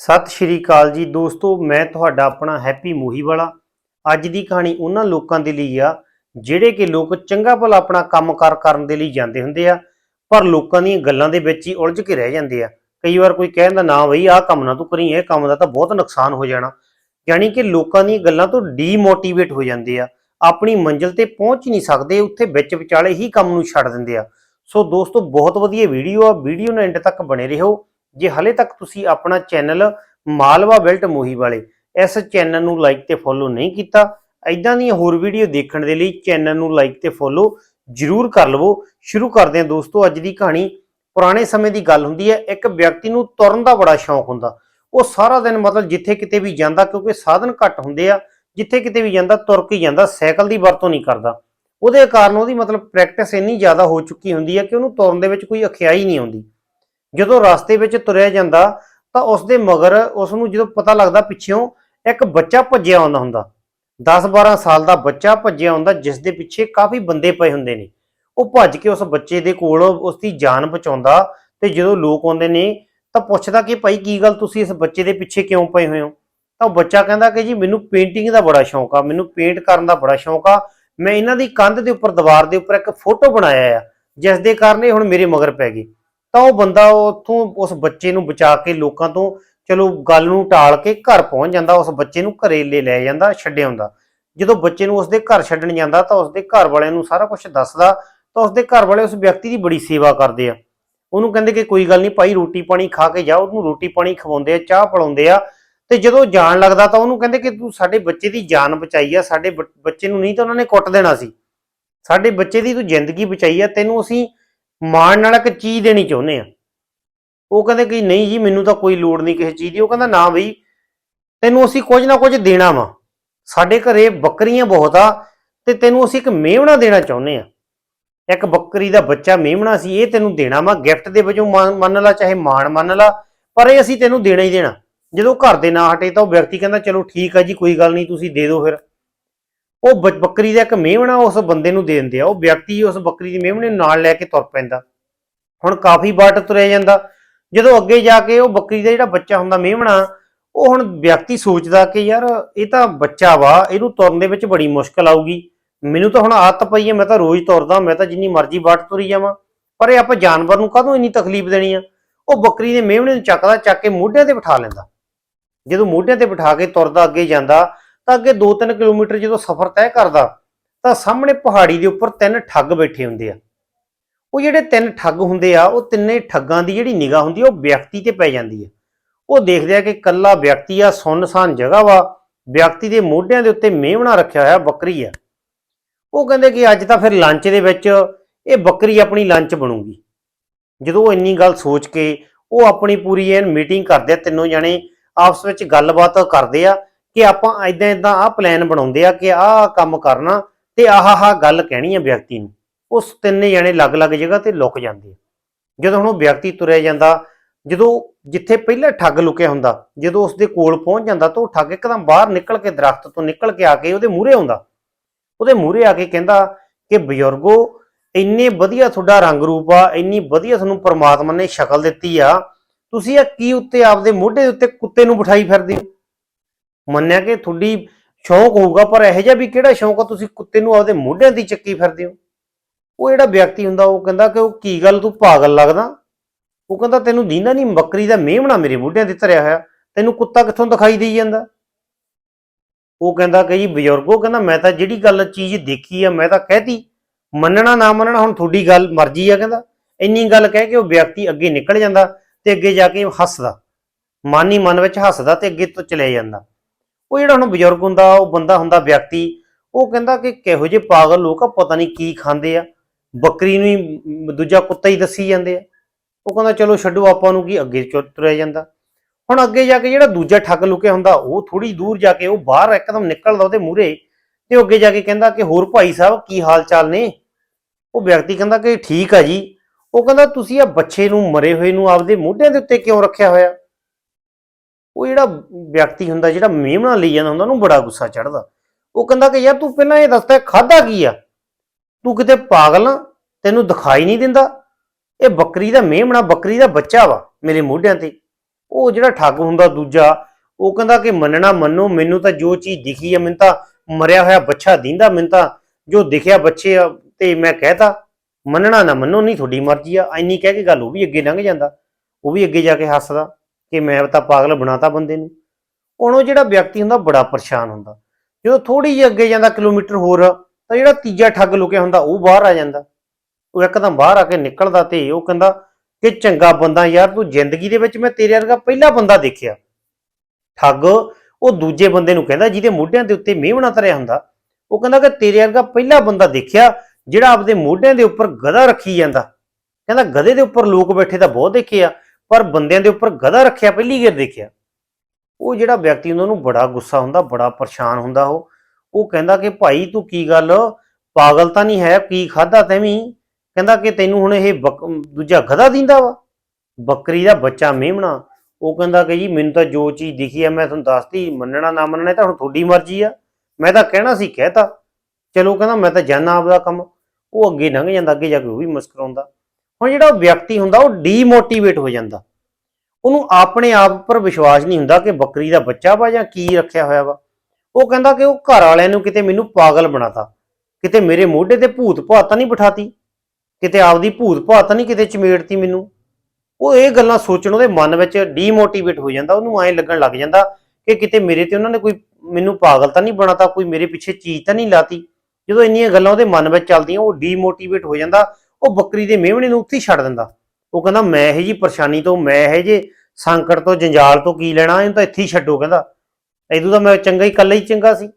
ਸਤਿ ਸ਼੍ਰੀ ਅਕਾਲ ਜੀ ਦੋਸਤੋ, ਮੈਂ ਤੁਹਾਡਾ ਆਪਣਾ ਹੈਪੀ ਮੋਹੀਵਾਲਾ। ਅੱਜ ਦੀ ਕਹਾਣੀ ਉਹਨਾਂ ਲੋਕਾਂ ਦੇ ਲਈ ਆ, ਜਿਹੜੇ ਕਿ ਲੋਕ ਚੰਗਾ ਭਲਾ ਆਪਣਾ ਕੰਮਕਾਰ ਕਰਨ ਦੇ ਲਈ ਜਾਂਦੇ ਹੁੰਦੇ ਆ, ਪਰ ਲੋਕਾਂ ਦੀਆਂ ਗੱਲਾਂ ਦੇ ਵਿੱਚ ਹੀ ਉਲਝ ਕੇ ਰਹਿ ਜਾਂਦੇ ਆ। ਕਈ ਵਾਰ ਕੋਈ ਕਹਿੰਦਾ ਨਾ, ਬਈ, ਆਹ ਕੰਮ ਨਾ ਤੂੰ ਕਰੀ, ਇਹ ਕੰਮ ਦਾ ਤਾਂ ਬਹੁਤ ਨੁਕਸਾਨ ਹੋ ਜਾਣਾ। ਯਾਨੀ ਕਿ ਲੋਕਾਂ ਦੀਆਂ ਗੱਲਾਂ ਤੋਂ ਡੀਮੋਟੀਵੇਟ ਹੋ ਜਾਂਦੇ ਆ। ਆਪਣੀ ਮੰਜ਼ਿਲ ਤੇ ਪਹੁੰਚ ਨਹੀਂ ਸਕਦੇ, ਉੱਥੇ ਵਿੱਚ ਵਿਚਾਲੇ ਹੀ ਕੰਮ ਨੂੰ ਛੱਡ ਦਿੰਦੇ ਆ। ਸੋ ਦੋਸਤੋ, ਬਹੁਤ ਵਧੀਆ ਵੀਡੀਓ ਆ। ਵੀਡੀਓ ਨੂੰ ਐਂਡ ਤੱਕ ਬਣੇ ਰਹੋ। ਜੇ ਹਲੇ ਤੱਕ ਤੁਸੀਂ ਆਪਣਾ ਚੈਨਲ ਮਾਲਵਾ ਬੈਲਟ ਮੋਹੀ ਵਾਲੇ ਇਸ ਚੈਨਲ ਨੂੰ ਲਾਈਕ ਤੇ ਫੋਲੋ ਨਹੀਂ ਕੀਤਾ ਐਦਾਂ ਦੀਆਂ ਹੋਰ ਵੀਡੀਓ ਦੇਖਣ ਦੇ ਲਈ ਚੈਨਲ ਨੂੰ ਲਾਈਕ ਤੇ ਫੋਲੋ ਜਰੂਰ ਕਰ ਲਵੋ। ਸ਼ੁਰੂ ਕਰਦੇ ਹਾਂ ਦੋਸਤੋ, ਅੱਜ ਦੀ ਕਹਾਣੀ ਪੁਰਾਣੇ ਸਮੇਂ ਦੀ ਗੱਲ ਹੁੰਦੀ ਹੈ। ਇੱਕ ਵਿਅਕਤੀ ਨੂੰ ਤੁਰਨ ਦਾ ਬੜਾ ਸ਼ੌਂਕ ਹੁੰਦਾ। ਉਹ ਸਾਰਾ ਦਿਨ ਮਤਲਬ ਜਿੱਥੇ ਕਿਤੇ ਵੀ ਜਾਂਦਾ, ਕਿਉਂਕਿ ਸਾਧਨ ਘੱਟ ਹੁੰਦੇ ਆ, ਜਿੱਥੇ ਕਿਤੇ ਵੀ ਜਾਂਦਾ, ਤੁਰ ਕੇ ਜਾਂਦਾ, ਸਾਈਕਲ ਦੀ ਵਰਤੋਂ ਨਹੀਂ ਕਰਦਾ। ਉਹਦੇ ਕਾਰਨ ਉਹਦੀ ਮਤਲਬ ਪ੍ਰੈਕਟਿਸ ਇੰਨੀ ਜ਼ਿਆਦਾ ਹੋ ਚੁੱਕੀ ਹੁੰਦੀ ਹੈ ਕਿ ਉਹਨੂੰ ਤੁਰਨ ਦੇ ਵਿੱਚ ਕੋਈ ਅਖਿਆਈ ਨਹੀਂ ਆਉਂਦੀ। ਜਦੋਂ ਰਸਤੇ ਵਿੱਚ ਤੁਰਿਆ ਜਾਂਦਾ, ਤਾਂ ਉਸ ਦੇ ਮਗਰ ਉਸ ਨੂੰ ਜਦੋਂ ਪਤਾ ਲੱਗਦਾ ਪਿੱਛੇੋਂ ਇੱਕ ਬੱਚਾ ਭੱਜਿਆ ਆਉਂਦਾ ਹੁੰਦਾ। 10-12 ਸਾਲ ਦਾ ਬੱਚਾ ਭੱਜਿਆ ਆਉਂਦਾ ਜਿਸ ਦੇ ਪਿੱਛੇ ਕਾਫੀ ਬੰਦੇ ਪਏ ਹੁੰਦੇ ਨੇ। ਉਹ ਭੱਜ ਕੇ ਉਸ ਬੱਚੇ ਦੇ ਕੋਲ ਉਸ ਦੀ ਜਾਨ ਬਚਾਉਂਦਾ ਤੇ ਜਦੋਂ ਲੋਕ ਆਉਂਦੇ ਨੇ, ਤਾਂ ਪੁੱਛਦਾ ਕਿ ਭਾਈ ਕੀ ਗੱਲ ਤੁਸੀਂ ਇਸ ਬੱਚੇ ਦੇ ਪਿੱਛੇ ਕਿਉਂ ਪਏ ਹੋਏ ਹੋ? ਤਾਂ ਉਹ ਬੱਚਾ ਕਹਿੰਦਾ ਕਿ ਜੀ ਮੈਨੂੰ ਪੇਂਟਿੰਗ ਦਾ ਬੜਾ ਸ਼ੌਂਕ ਆ, ਮੈਨੂੰ ਪੇਂਟ ਕਰਨ ਦਾ ਬੜਾ ਸ਼ੌਂਕ ਆ। ਮੈਂ ਇਹਨਾਂ ਦੀ ਕੰਧ ਦੇ ਉੱਪਰ, ਦੀਵਾਰ ਦੇ ਉੱਪਰ ਇੱਕ ਫੋਟੋ ਬਣਾਇਆ ਆ ਜਿਸ ਦੇ ਕਾਰਨ ਇਹ ਹੁਣ ਮੇਰੇ ਮਗਰ ਪੈ ਗਈ ਤਾਂ ਉਹ ਬੰਦਾ ਉੱਥੋਂ ਉਸ ਬੱਚੇ ਨੂੰ ਬਚਾ ਕੇ ਲੋਕਾਂ ਤੋਂ ਚਲੋ ਗੱਲ ਨੂੰ ਟਾਲ ਕੇ ਘਰ ਪਹੁੰਚ ਜਾਂਦਾ, ਉਸ ਬੱਚੇ ਨੂੰ ਘਰੇ ਲੈ ਲੈ ਜਾਂਦਾ, ਛੱਡਿਆ ਹੁੰਦਾ। ਜਦੋਂ ਬੱਚੇ ਨੂੰ ਉਸਦੇ ਘਰ ਛੱਡਣ ਜਾਂਦਾ ਤਾਂ ਉਸਦੇ ਘਰ ਵਾਲਿਆਂ ਨੂੰ ਸਾਰਾ ਕੁਝ ਦੱਸਦਾ, ਤਾਂ ਉਸਦੇ ਘਰ ਵਾਲੇ ਉਸ ਵਿਅਕਤੀ ਦੀ ਬੜੀ ਸੇਵਾ ਕਰਦੇ ਆ। ਉਹਨੂੰ ਕਹਿੰਦੇ ਕਿ ਕੋਈ ਗੱਲ ਨਹੀਂ, ਭਾਈ ਰੋਟੀ ਪਾਣੀ ਖਾ ਕੇ ਜਾ, ਉਹਨੂੰ ਰੋਟੀ ਪਾਣੀ ਖਵਾਉਂਦੇ ਆ, ਚਾਹ ਪਿਲਾਉਂਦੇ ਆ ਤੇ ਜਦੋਂ ਜਾਣ ਲੱਗਦਾ ਤਾਂ ਉਹਨੂੰ ਕਹਿੰਦੇ ਕਿ ਤੂੰ ਸਾਡੇ ਬੱਚੇ ਦੀ ਜਾਨ ਬਚਾਈ ਆ, ਸਾਡੇ ਬ- ਬੱਚੇ ਨੂੰ ਨਹੀਂ ਤਾਂ ਉਹਨਾਂ ਨੇ ਕੁੱਟ ਦੇਣਾ ਸੀ। ਸਾਡੇ ਬੱਚੇ ਦੀ ਤੂੰ ਜ਼ਿੰਦਗੀ ਬਚਾਈ ਆ, ਤੈਨੂੰ ਅਸੀਂ ਮਾਣ ਨਾਲ ਇੱਕ ਚੀਜ਼ ਦੇਣੀ ਚਾਹੁੰਦੇ ਆ। ਉਹ ਕਹਿੰਦੇ ਕਿ ਨਹੀਂ ਜੀ, ਮੈਨੂੰ ਤਾਂ ਕੋਈ ਲੋੜ ਨਹੀਂ ਕਿਸੇ ਚੀਜ਼ ਦੀ। ਉਹ ਕਹਿੰਦਾ, ਨਾ ਬਈ, ਤੈਨੂੰ ਅਸੀਂ ਕੁਝ ਨਾ ਕੁਝ ਦੇਣਾ ਵਾ। ਸਾਡੇ ਘਰੇ ਬੱਕਰੀਆਂ ਬਹੁਤ ਆ ਤੇ ਤੈਨੂੰ ਅਸੀਂ ਇੱਕ ਮੇਵਣਾ ਦੇਣਾ ਚਾਹੁੰਦੇ ਆ। ਇੱਕ ਬੱਕਰੀ ਦਾ ਬੱਚਾ ਮੇਵਣਾ ਸੀ, ਇਹ ਤੈਨੂੰ ਦੇਣਾ ਵਾ। ਗਿਫਟ ਦੇ ਵਜੋਂ ਮੰਨ ਲਾ, ਚਾਹੇ ਮਾਣ ਮੰਨ ਲਾ, ਪਰ ਇਹ ਅਸੀਂ ਤੈਨੂੰ ਦੇਣਾ ਹੀ ਦੇਣਾ। ਜਦੋਂ ਘਰ ਦੇ ਨਾ ਹਟੇ ਤਾਂ ਉਹ ਵਿਅਕਤੀ ਕਹਿੰਦਾ, ਚਲੋ ਠੀਕ ਆ ਜੀ, ਕੋਈ ਗੱਲ ਨਹੀਂ, ਤੁਸੀਂ ਦੇ ਦਿਓ ਫਿਰ। ਉਹ ਬ- ਬੱਕਰੀ ਦਾ ਇੱਕ ਮੇਵਣਾ ਉਸ ਬੰਦੇ ਨੂੰ ਦੇ ਦਿੰਦੇ ਆ। ਉਹ ਵਿਅਕਤੀ ਉਸ ਬੱਕਰੀ ਦੀ ਮੇਵਣੇ ਨੂੰ ਨਾਲ ਲੈ ਕੇ ਤੁਰ ਪੈਂਦਾ। ਹੁਣ ਕਾਫੀ ਬਾਟ ਤੁਰਿਆ ਜਾਂਦਾ। ਜਦੋਂ ਅੱਗੇ ਜਾ ਕੇ ਉਹ ਬੱਕਰੀ ਦਾ ਜਿਹੜਾ ਬੱਚਾ ਹੁੰਦਾ ਮੇਵਣਾ ਉਹ ਹੁਣ ਵਿਅਕਤੀ ਸੋਚਦਾ ਕਿ ਯਾਰ ਇਹ ਤਾਂ ਬੱਚਾ ਵਾ, ਇਹਨੂੰ ਤੁਰਨ ਦੇ ਵਿੱਚ ਬੜੀ ਮੁਸ਼ਕਲ ਆਊਗੀ। ਮੈਨੂੰ ਤਾਂ ਹੁਣ ਆਦਤ ਪਈ ਹੈ ਮੈਂ ਤਾਂ ਰੋਜ਼ ਤੁਰਦਾ, ਮੈਂ ਤਾਂ ਜਿੰਨੀ ਮਰਜ਼ੀ ਬਾਟ ਤੁਰੀ ਜਾਵਾਂ। ਪਰ ਇਹ ਆਪਾਂ ਜਾਨਵਰ ਨੂੰ ਕਦੋਂ ਇੰਨੀ ਤਕਲੀਫ ਦੇਣੀ ਆ? ਉਹ ਬੱਕਰੀ ਦੇ ਮੇਵਣੇ ਨੂੰ ਚੱਕਦਾ, ਚੱਕ ਕੇ ਮੋਢਿਆਂ ਤੇ ਬਿਠਾ ਲੈਂਦਾ। ਜਦੋਂ ਮੋਢਿਆਂ ਤੇ ਬਿਠਾ ਕੇ ਤੁਰਦਾ, ਅੱਗੇ ਜਾਂਦਾ ਤਾਂ ਅੱਗੇ 2-3 ਕਿਲੋਮੀਟਰ ਜਦੋਂ ਸਫ਼ਰ ਤੈਅ ਕਰਦਾ, ਤਾਂ ਸਾਹਮਣੇ ਪਹਾੜੀ ਦੇ ਉੱਪਰ ਤਿੰਨ ਠੱਗ ਬੈਠੇ ਹੁੰਦੇ ਆ। ਉਹ ਜਿਹੜੇ ਤਿੰਨ ਠੱਗ ਹੁੰਦੇ ਆ, ਉਹ ਤਿੰਨੇ ਠੱਗਾਂ ਦੀ ਜਿਹੜੀ ਨਿਗਾਹ ਹੁੰਦੀ ਆ, ਉਹ ਵਿਅਕਤੀ ਤੇ ਪੈ ਜਾਂਦੀ ਆ। ਉਹ ਦੇਖਦੇ ਆ ਕਿ ਕੱਲਾ ਵਿਅਕਤੀ ਆ, ਸੁੰਨਸਾਨ ਜਗ੍ਹਾ ਵਾ, ਵਿਅਕਤੀ ਦੇ ਮੋਢਿਆਂ ਦੇ ਉੱਤੇ ਮੇਵਣਾ ਰੱਖਿਆ ਹੋਇਆ ਬੱਕਰੀ ਆ। ਉਹ ਕਹਿੰਦੇ ਕਿ ਅੱਜ ਤਾਂ ਫਿਰ ਲੰਚ ਦੇ ਵਿੱਚ ਇਹ ਬੱਕਰੀ ਆਪਣੀ ਲੰਚ ਬਣੂਗੀ। ਜਦੋਂ ਉਹ ਇੰਨੀ ਗੱਲ ਸੋਚ ਕੇ ਉਹ ਆਪਣੀ ਪੂਰੀ ਐਨ ਮੀਟਿੰਗ ਕਰਦੇ ਆ, ਤਿੰਨੋਂ ਜਣੇ ਆਪਸ ਵਿੱਚ ਗੱਲਬਾਤ ਕਰਦੇ ਆ ਕਿ ਆਪਾਂ ਐਦਾਂ ਐਦਾਂ ਆਹ ਪਲਾਨ ਬਣਾਉਂਦੇ ਆ ਕਿ ਆਹ ਕੰਮ ਕਰਨਾ ਤੇ ਆਹ ਆਹ ਗੱਲ ਕਹਿਣੀ ਆ ਵਿਅਕਤੀ ਨੂੰ। ਉਸ ਤਿੰਨੇ ਜਣੇ ਅਲੱਗ-ਅਲੱਗ ਜਗ੍ਹਾ ਤੇ ਲੁਕ ਜਾਂਦੇ ਆ। ਜਦੋਂ ਹੁਣ ਉਹ ਵਿਅਕਤੀ ਤੁਰਿਆ ਜਾਂਦਾ, ਜਦੋਂ ਜਿੱਥੇ ਪਹਿਲਾਂ ਠੱਗ ਲੁਕਿਆ ਹੁੰਦਾ, ਜਦੋਂ ਉਸ ਦੇ ਕੋਲ ਪਹੁੰਚ ਜਾਂਦਾ ਤਾਂ ਉਹ ਠੱਗ ਇੱਕਦਮ ਬਾਹਰ ਨਿਕਲ ਕੇ ਦਰਖਤ ਤੋਂ ਨਿਕਲ ਕੇ ਆ ਕੇ ਉਹਦੇ ਮੂਹਰੇ ਆਉਂਦਾ। ਉਹਦੇ ਮੂਹਰੇ ਆ ਕੇ ਕਹਿੰਦਾ ਕਿ ਬਜ਼ੁਰਗੋ, ਇੰਨੇ ਵਧੀਆ ਤੁਹਾਡਾ ਰੰਗ ਰੂਪ ਆ, ਇੰਨੀ ਵਧੀਆ ਤੁਹਾਨੂੰ ਪ੍ਰਮਾਤਮਾ ਨੇ ਸ਼ਕਲ ਦਿੱਤੀ ਆ। ਤੁਸੀਂ ਇਹ ਕੀ ਉੱਤੇ ਆਪਦੇ ਮੋਢੇ ਉੱਤੇ ਕੁੱਤੇ ਨੂੰ ਬਿਠਾਈ ਫਿਰਦੇ ਹੋ? ਮੰਨਿਆ ਕਿ ਤੁਹਾਡੀ ਸ਼ੌਂਕ ਹੋਊਗਾ, ਪਰ ਇਹੋ ਜਿਹਾ ਵੀ ਕਿਹੜਾ ਸ਼ੌਂਕ ਆ? ਤੁਸੀਂ ਕੁੱਤੇ ਨੂੰ ਆਪਦੇ ਮੋਢਿਆਂ ਦੀ ਚੱਕੀ ਫਿਰਦੇ ਹੋ। ਉਹ ਜਿਹੜਾ ਵਿਅਕਤੀ ਹੁੰਦਾ, ਉਹ ਕਹਿੰਦਾ ਕਿ ਉਹ ਕੀ ਗੱਲ ਤੂੰ ਪਾਗਲ ਲੱਗਦਾ? ਉਹ ਕਹਿੰਦਾ, ਤੈਨੂੰ ਦੀਨਾ ਨਹੀਂ, ਬੱਕਰੀ ਦਾ ਮੇਮਣਾ ਮੇਰੇ ਮੋਢਿਆਂ ਤੇ ਧਰਿਆ ਹੋਇਆ। ਤੈਨੂੰ ਕੁੱਤਾ ਕਿੱਥੋਂ ਦਿਖਾਈ ਦੇਈ ਜਾਂਦਾ? ਉਹ ਕਹਿੰਦਾ ਕਿ ਜੀ ਬਜ਼ੁਰਗੋ ਕਹਿੰਦਾ, ਮੈਂ ਤਾਂ ਜਿਹੜੀ ਗੱਲ ਚੀਜ਼ ਦੇਖੀ ਆ, ਮੈਂ ਤਾਂ ਕਹਿਤੀ, ਮੰਨਣਾ ਨਾ ਮੰਨਣਾ, ਹੁਣ ਤੁਹਾਡੀ ਗੱਲ ਮਰਜ਼ੀ ਆ, ਕਹਿੰਦਾ। ਇੰਨੀ ਗੱਲ ਕਹਿ ਕੇ ਉਹ ਵਿਅਕਤੀ ਅੱਗੇ ਨਿਕਲ ਜਾਂਦਾ ਤੇ ਅੱਗੇ ਜਾ ਕੇ ਹੱਸਦਾ। ਮਨ ਹੀ ਮਨ ਵਿੱਚ ਹੱਸਦਾ ਤੇ ਅੱਗੇ ਤੋਂ ਚਲੇ ਜਾਂਦਾ। ਉਹ ਜਿਹੜਾ ਹੁਣ ਬਜ਼ੁਰਗ ਹੁੰਦਾ, ਉਹ ਬੰਦਾ ਹੁੰਦਾ ਵਿਅਕਤੀ, ਉਹ ਕਹਿੰਦਾ ਕਿ ਕਿਹੋ ਜਿਹੇ ਪਾਗਲ ਲੋਕ ਆ, ਪਤਾ ਨਹੀਂ ਕੀ ਖਾਂਦੇ ਆ। ਬੱਕਰੀ ਨੂੰ ਹੀ ਦੂਜਾ ਕੁੱਤਾ ਹੀ ਦੱਸੀ ਜਾਂਦੇ ਆ। ਉਹ ਕਹਿੰਦਾ ਚਲੋ ਛੱਡੋ ਆਪਾਂ ਨੂੰ ਕੀ ਅੱਗੇ ਤੁਰਿਆ ਜਾਂਦਾ। ਹੁਣ ਅੱਗੇ ਜਾ ਕੇ ਜਿਹੜਾ ਦੂਜਾ ਠੱਗ ਲੁਕਿਆ ਹੁੰਦਾ, ਉਹ ਥੋੜੀ ਦੂਰ ਜਾ ਕੇ, ਉਹ ਬਾਹਰ ਇੱਕਦਮ ਨਿਕਲਦਾ ਉਹਦੇ ਮੂਹਰੇ ਤੇ ਅੱਗੇ ਜਾ ਕੇ ਕਹਿੰਦਾ ਕਿ ਹੋਰ ਭਾਈ ਸਾਹਿਬ ਕੀ ਹਾਲ ਚਾਲ ਨੇ? ਉਹ ਵਿਅਕਤੀ ਕਹਿੰਦਾ ਕਿ ਠੀਕ ਆ ਜੀ। ਉਹ ਕਹਿੰਦਾ ਤੁਸੀਂ ਆ ਬੱਚੇ ਨੂੰ, ਮਰੇ ਹੋਏ ਨੂੰ ਆਪਦੇ ਮੋਢਿਆਂ ਦੇ ਉੱਤੇ ਕਿਉਂ ਰੱਖਿਆ ਹੋਇਆ? ਉਹ ਜਿਹੜਾ ਵਿਅਕਤੀ ਹੁੰਦਾ, ਜਿਹੜਾ ਮੇਮਣਾ ਲਈ ਜਾਂਦਾ ਹੁੰਦਾ, ਉਹਨੂੰ ਬੜਾ ਗੁੱਸਾ ਚੜਦਾ ਉਹ ਕਹਿੰਦਾ ਕਿ ਯਾਰ ਤੂੰ ਪਹਿਲਾਂ ਇਹ ਦੱਸਦਾ ਖਾਦਾ ਕੀ ਆ? ਤੂੰ ਕਿਤੇ ਪਾਗਲ ਆ, ਤੈਨੂੰ ਦਿਖਾਈ ਨਹੀਂ ਦਿੰਦਾ। ਇਹ ਬੱਕਰੀ ਦਾ ਮੇਮਣਾ ਬੱਕਰੀ ਦਾ ਬੱਚਾ ਵਾ ਮੇਰੇ ਮੋਢਿਆਂ ਤੇ। ਉਹ ਜਿਹੜਾ ਠੱਗ ਹੁੰਦਾ ਦੂਜਾ, ਉਹ ਕਹਿੰਦਾ ਕਿ ਮੰਨਣਾ ਮੰਨੋ, ਮੈਨੂੰ ਤਾਂ ਜੋ ਚੀਜ਼ ਦਿਖੀ ਆ, ਮੈਨੂੰ ਤਾਂ ਮਰਿਆ ਹੋਇਆ ਬੱਚਾ ਦਿੰਦਾ, ਮੈਨੂੰ ਤਾਂ ਜੋ ਦਿਖਿਆ ਬੱਚੇ ਆ, ਤੇ ਮੈਂ ਕਹਿਤਾ, ਮੰਨਣਾ ਨਾ ਮੰਨੋ, ਨਹੀਂ ਤੁਹਾਡੀ ਮਰਜ਼ੀ ਆ। ਐਨੀ ਕਹਿ ਕੇ ਗੱਲ, ਉਹ ਵੀ ਅੱਗੇ ਲੰਘ ਜਾਂਦਾ। ਉਹ ਵੀ ਅੱਗੇ ਜਾ ਕੇ ਹੱਸਦਾ। ਕਿ ਮੈਂ ਤਾਂ ਪਾਗਲ ਬਣਾਤਾ ਬੰਦੇ ਨੂੰ। ਹੁਣ ਉਹ ਜਿਹੜਾ ਵਿਅਕਤੀ ਹੁੰਦਾ ਬੜਾ ਪਰੇਸ਼ਾਨ ਹੁੰਦਾ। ਜਦੋਂ ਥੋੜੀ ਜਿਹੀ ਅੱਗੇ ਜਾਂਦਾ, ਕਿਲੋਮੀਟਰ ਹੋਰ, ਤਾਂ ਜਿਹੜਾ ਤੀਜਾ ਠੱਗ ਲੁਕਿਆ ਹੁੰਦਾ, ਉਹ ਬਾਹਰ ਆ ਜਾਂਦਾ। ਉਹ ਇੱਕਦਮ ਬਾਹਰ ਆ ਕੇ ਨਿਕਲਦਾ ਤੇ ਉਹ ਕਹਿੰਦਾ ਕਿ ਚੰਗਾ ਬੰਦਾ ਯਾਰ, ਤੂੰ ਜ਼ਿੰਦਗੀ ਦੇ ਵਿੱਚ ਮੈਂ ਤੇਰੇ ਵਰਗਾ ਪਹਿਲਾ ਬੰਦਾ ਦੇਖਿਆ। ਠੱਗ, ਉਹ ਦੂਜੇ ਬੰਦੇ ਨੂੰ ਕਹਿੰਦਾ, ਜਿਹਦੇ ਮੋਢਿਆਂ ਦੇ ਉੱਤੇ ਮੇਵਣਾ ਤਰਿਆ ਹੁੰਦਾ, ਉਹ ਕਹਿੰਦਾ ਕਿ ਤੇਰੇ ਵਰਗਾ ਪਹਿਲਾ ਬੰਦਾ ਦੇਖਿਆ, ਜਿਹੜਾ ਆਪਦੇ ਮੋਢਿਆਂ ਦੇ ਉੱਪਰ ਗਧਾ ਰੱਖੀ ਜਾਂਦਾ। ਕਹਿੰਦਾ ਗਧੇ ਦੇ ਉੱਪਰ ਲੋਕ ਬੈਠੇ ਤਾਂ ਬਹੁਤ ਦੇਖੇ ਆ। ਪਰ ਬੰਦਿਆਂ ਦੇ ਉੱਪਰ ਗਧਾ ਰੱਖਿਆ, ਪਹਿਲੀ ਗੇਰ ਦੇਖਿਆ। ਉਹ ਜਿਹੜਾ ਵਿਅਕਤੀ ਉਹਨਾਂ ਨੂੰ ਬੜਾ ਗੁੱਸਾ ਹੁੰਦਾ, ਬੜਾ ਪਰੇਸ਼ਾਨ ਹੁੰਦਾ ਉਹ। ਉਹ ਕਹਿੰਦਾ ਕਿ, ਭਾਈ, ਤੂੰ ਕੀ ਗੱਲ? ਪਾਗਲ ਤਾਂ ਨਹੀਂ ਹੈ, ਕੀ ਖਾਦਾ ਤੈਵੀਂ? ਕਹਿੰਦਾ ਕਿ, ਤੈਨੂੰ ਹੁਣ ਇਹ ਬੱਕ- ਦੂਜਾ ਗਧਾ ਦਿੰਦਾ ਵਾ। ਬੱਕਰੀ ਦਾ ਬੱਚਾ ਮੇਮਣਾ ਉਹ ਕਹਿੰਦਾ ਕਿ, ਜੀ, ਮੈਨੂੰ ਤਾਂ ਜੋ ਚੀਜ਼ ਦਿਖੀ ਆ, ਮੈਂ ਤੁਹਾਨੂੰ ਦੱਸਤੀ, ਮੰਨਣਾ ਨਾ ਮੰਨਣਾ, ਇਹ ਤਾਂ ਹੁਣ ਤੁਹਾਡੀ ਮਰਜ਼ੀ ਆ। ਮੈਂ ਤਾਂ ਕਹਿਣਾ ਸੀ, ਕਹਿਤਾ। ਚਲੋ ਕਹਿੰਦਾ, ਮੈਂ ਤਾਂ ਜਾਣਾ ਆਪਦਾ ਕੰਮ। ਉਹ ਅੱਗੇ ਲੰਘ ਜਾਂਦਾ, ਅੱਗੇ ਜਾ ਕੇ ਉਹ ਵੀ ਮੁਸਕਰਾਉਂਦਾ। ਹੁਣ ਜਿਹੜਾ ਉਹ ਵਿਅਕਤੀ ਹੁੰਦਾ, ਉਹ ਡੀਮੋਟੀਵੇਟ ਹੋ ਜਾਂਦਾ। ਉਹਨੂੰ ਆਪਣੇ ਆਪ ਉੱਪਰ ਵਿਸ਼ਵਾਸ ਨਹੀਂ ਹੁੰਦਾ ਕਿ ਬੱਕਰੀ ਦਾ ਬੱਚਾ ਵਾ ਜਾਂ ਕੀ ਰੱਖਿਆ ਹੋਇਆ ਵਾ। ਉਹ ਕਹਿੰਦਾ ਕਿ ਉਹ ਘਰ ਵਾਲਿਆਂ ਨੂੰ ਕਿਤੇ ਮੈਨੂੰ ਪਾਗਲ ਬਣਾਤਾ। ਕਿਤੇ ਮੇਰੇ ਮੋਢੇ ਤੇ ਭੂਤ ਭਾਤ ਤਾਂ ਨਹੀਂ ਬਿਠਾਤੀ। ਕਿਤੇ ਆਪਦੀ ਭੂਤ ਭਾਤ ਤਾਂ ਨਹੀਂ ਕਿਤੇ ਚਮੇੜਤੀ ਮੈਨੂੰ। ਉਹ ਇਹ ਗੱਲਾਂ ਸੋਚਣ ਉਹਦੇ ਮਨ ਵਿੱਚ ਡੀਮੋਟੀਵੇਟ ਹੋ ਜਾਂਦਾ। ਉਹਨੂੰ ਐਂ ਲੱਗਣ ਲੱਗ ਜਾਂਦਾ ਕਿ ਕਿਤੇ ਮੇਰੇ ਤੇ ਉਹਨਾਂ ਨੇ ਕੋਈ ਮੈਨੂੰ ਪਾਗਲ ਤਾਂ ਨਹੀਂ ਬਣਾਤਾ, ਕੋਈ ਮੇਰੇ ਪਿੱਛੇ ਚੀਜ਼ ਤਾਂ ਨਹੀਂ ਲਾਤੀ। ਜਦੋਂ ਇੰਨੀਆਂ ਗੱਲਾਂ ਉਹਦੇ ਮਨ ਵਿੱਚ ਚੱਲਦੀਆਂ, ਉਹ ਡੀਮੋਟੀਵੇਟ ਹੋ ਜਾਂਦਾ। ਉਹ ਬੱਕਰੀ ਦੇ ਮੇਵਣੇ ਨੂੰ ਉੱਥੇ ਹੀ ਛੱਡ ਦਿੰਦਾ। ਉਹ ਕਹਿੰਦਾ, ਮੈਂ ਇਹ ਜੀ ਪਰੇਸ਼ਾਨੀ ਤੋਂ, ਮੈਂ ਇਹ ਜੇ ਸੰਕਟ ਤੋਂ, ਜੰਜਾਲ ਤੋਂ ਕੀ ਲੈਣਾ, ਇਹਨੂੰ ਤਾਂ ਇੱਥੇ ਹੀ ਛੱਡੋ, ਕਹਿੰਦਾ। ਇਦੋਂ ਤਾਂ ਮੈਂ ਚੰਗਾ ਹੀ, ਇਕੱਲਾ ਹੀ ਚੰਗਾ ਸੀ।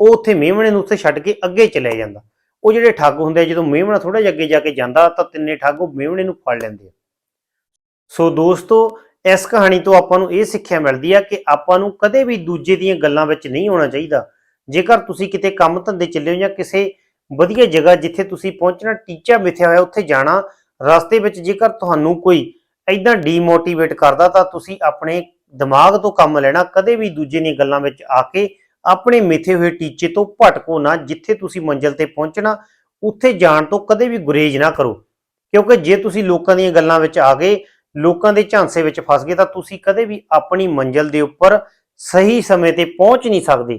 ਉਹ ਉੱਥੇ ਮੇਵਣੇ ਨੂੰ ਉੱਥੇ ਛੱਡ ਕੇ ਅੱਗੇ ਚਲੇ ਜਾਂਦਾ। ਉਹ ਜਿਹੜੇ ਠੱਗ ਹੁੰਦੇ ਆ, ਜਦੋਂ ਮੇਵਣਾ ਥੋੜਾ ਜਿਹਾ ਅੱਗੇ ਜਾ ਕੇ ਜਾਂਦਾ, ਤਾਂ ਤਿੰਨੇ ਠੱਗ ਉਹ ਮੇਵਣੇ ਨੂੰ ਫੜ ਲੈਂਦੇ ਆ। ਸੋ ਦੋਸਤੋ, ਇਸ ਕਹਾਣੀ ਤੋਂ ਆਪਾਂ ਨੂੰ ਇਹ ਸਿੱਖਿਆ ਮਿਲਦੀ ਆ ਕਿ ਆਪਾਂ ਨੂੰ ਕਦੇ ਵੀ ਦੂਜੇ ਦੀਆਂ ਗੱਲਾਂ ਵਿੱਚ ਨਹੀਂ ਹੋਣਾ ਚਾਹੀਦਾ। ਜੇਕਰ ਤੁਸੀਂ ਕਿਤੇ ਕੰਮ ਧੰਦੇ ਚੱਲੇ ਹੋ ਜਾਂ ਕਿਸੇ ਵਧੀਆ ਜਗ੍ਹਾ ਜਿੱਥੇ ਤੁਸੀਂ ਪਹੁੰਚਣਾ, ਟੀਚਾ ਮਿਥਿਆ ਹੋਇਆ ਉੱਥੇ ਜਾਣਾ, ਰਸਤੇ ਵਿੱਚ ਜੇਕਰ ਤੁਹਾਨੂੰ ਕੋਈ ਐਦਾਂ ਡੀਮੋਟੀਵੇਟ ਕਰਦਾ ਤਾਂ ਤੁਸੀਂ ਆਪਣੇ ਦਿਮਾਗ ਤੋਂ ਕੰਮ ਲੈਣਾ, ਕਦੇ ਵੀ ਦੂਜੇ ਦੀਆਂ ਗੱਲਾਂ ਵਿੱਚ ਆ ਕੇ ਆਪਣੇ ਮਿਥੇ ਹੋਏ ਟੀਚੇ ਤੋਂ ਭਟਕੋ ਨਾ, ਜਿੱਥੇ ਤੁਸੀਂ ਮੰਜ਼ਿਲ ਤੇ ਪਹੁੰਚਣਾ, ਉੱਥੇ ਜਾਣ ਤੋਂ ਕਦੇ ਵੀ ਗੁਰੇਜ਼ ਨਾ ਕਰੋ। ਕਿਉਂਕਿ ਜੇ ਤੁਸੀਂ ਲੋਕਾਂ ਦੀਆਂ ਗੱਲਾਂ ਵਿੱਚ ਆ ਗਏ, ਲੋਕਾਂ ਦੇ ਝਾਂਸੇ ਵਿੱਚ ਫਸ ਗਏ, ਤਾਂ ਤੁਸੀਂ ਕਦੇ ਵੀ ਆਪਣੀ ਮੰਜ਼ਿਲ ਦੇ ਉੱਪਰ ਸਹੀ ਸਮੇਂ ਤੇ ਪਹੁੰਚ ਨਹੀਂ ਸਕਦੇ।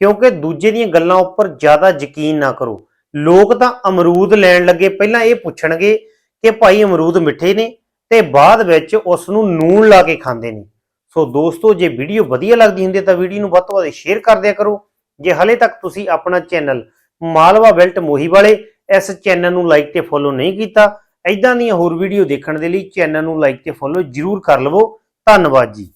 ਕਿਉਂਕਿ ਦੂਜੇ ਦੀਆਂ ਗੱਲਾਂ ਉੱਪਰ ਜ਼ਿਆਦਾ ਯਕੀਨ ਨਾ ਕਰੋ। ਲੋਕ ਤਾਂ ਅਮਰੂਦ ਲੈਣ ਲੱਗੇ, ਪਹਿਲਾਂ ਇਹ ਪੁੱਛਣਗੇ ਕਿ ਭਾਈ ਅਮਰੂਦ ਮਿੱਠੇ ਨੇ ਤੇ ਬਾਅਦ ਵਿੱਚ ਉਸ ਨੂੰ ਨੂਣ ਲਾ ਕੇ ਖਾਂਦੇ ਨੇ। ਸੋ ਦੋਸਤੋ, ਜੇ ਵੀਡੀਓ ਵਧੀਆ ਲੱਗਦੀ ਹੁੰਦੀ ਤਾਂ ਵੀਡੀਓ ਨੂੰ ਵੱਧ ਤੋਂ ਵੱਧ ਸ਼ੇਅਰ ਕਰ ਦਿਆ ਕਰੋ। ਜੇ ਹਲੇ ਤੱਕ ਤੁਸੀਂ ਆਪਣਾ ਚੈਨਲ ਮਾਲਵਾ ਬੈਲਟ ਮੋਹੀ ਵਾਲੇ ਇਸ ਚੈਨਲ ਨੂੰ ਲਾਈਕ ਤੇ ਫੋਲੋ ਨਹੀਂ ਕੀਤਾ ਐਦਾਂ ਦੀਆਂ ਹੋਰ ਵੀਡੀਓ ਦੇਖਣ ਦੇ ਲਈ ਚੈਨਲ ਨੂੰ ਲਾਈਕ ਤੇ ਫੋਲੋ ਜਰੂਰ ਕਰ ਲਵੋ। ਧੰਨਵਾਦ ਜੀ।